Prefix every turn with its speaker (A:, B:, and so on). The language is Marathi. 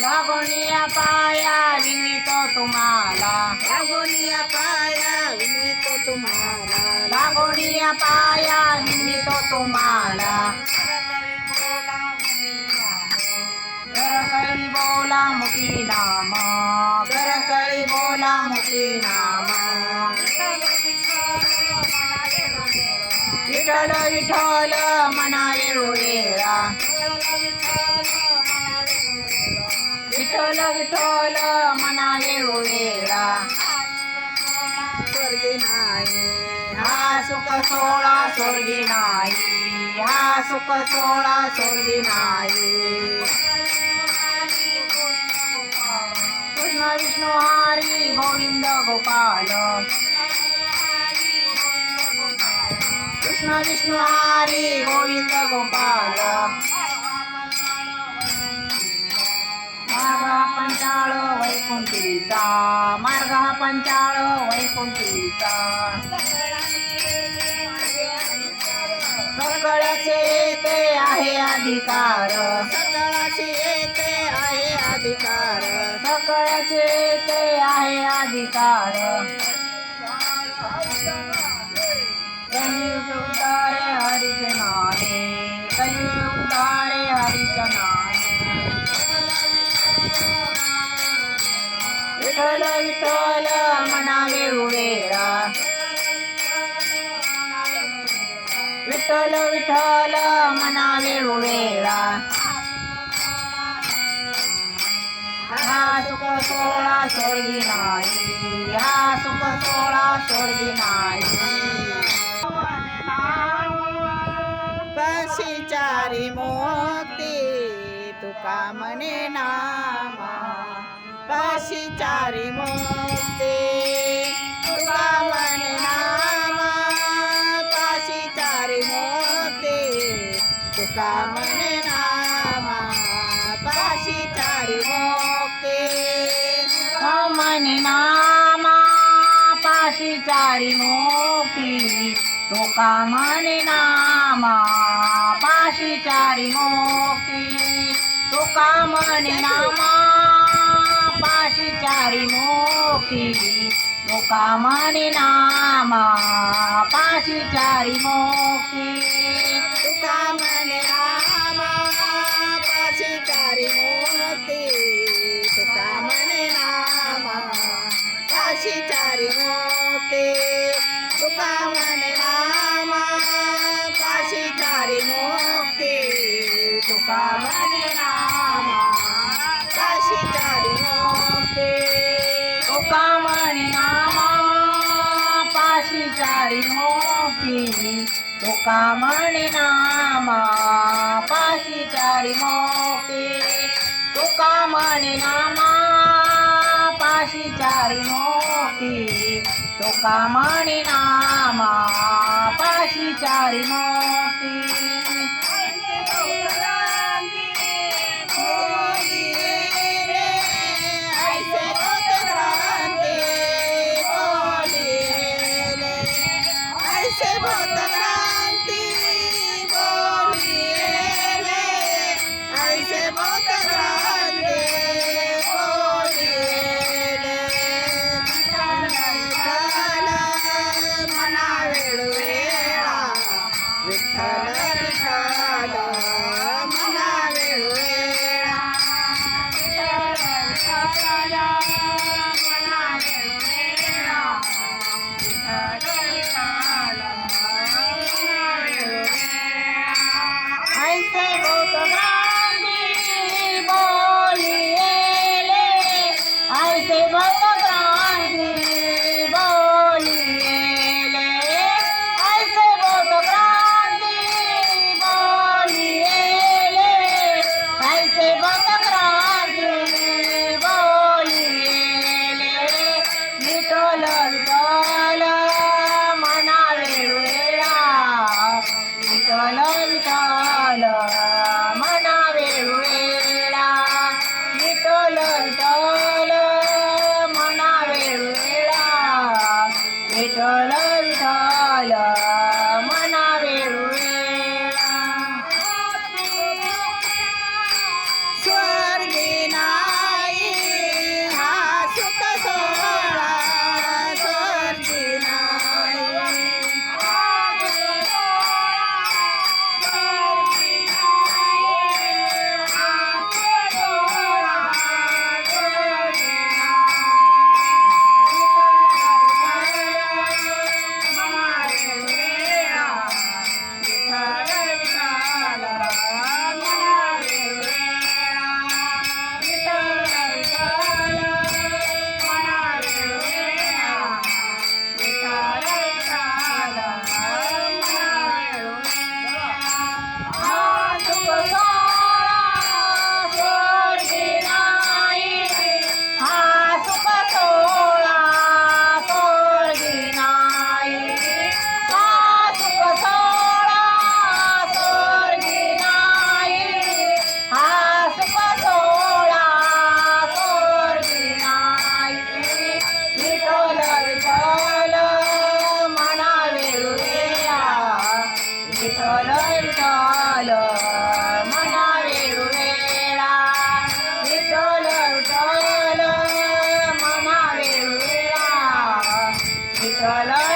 A: लागोनिया पाया विनितो तुम्हाला.
B: लागोनिया पाया विनितो तुम्हाला.
A: लागोनिया पाया विनितो तुम्हाला. करकळी बोला मुखी नाम. करकळी बोला मुखी नाम. विठ्ठल विठ्ठल मना वेळा विठ्ठल विठ्ठल मना वेळा
B: स्वर्गी नाही
A: हा सुख सोळा स्वर्गी नाही हा सुख सोळा स्वर्गी नाही. कृष्ण विष्णू हरी गोविंद गोपाल. कृष्ण विष्णु हरी गोविंद गोपाल. वैकुंठीचा मार्ग हा पंचाळ वैकुंठीचा सगळ्याचे ते आहे अधिकार.
B: सकाळाशी येते आहे अधिकार.
A: सगळ्याचे ते आहे अधिकार. विठ्ठल विठ्ठल मनावे वेळा हा सुख सोळा सोडली नाही. हा सुख सोळा स्वर्गी नाही.
B: कशी चारी मोती तुका म्हणे नामा. कशी चारी मोती तुका म्हणे नामा काशी चारी मोती
A: मनी नामा पाशी चारी मोती तुका म्हणे नामा पाशी चारी मोती तुका म्हणे नामा पाशी चारी मोती तुका म्हणे नामा पाशी चारी
B: तुका म्हणे नामा पाशी चारी मोती. तुका म्हणे नामा पाशी चारी मोती.
A: तुका म्हणे नामा पाशी चारी मोती. तुका म्हणे नामा पाशी चारी मोती. కవికాలా 来来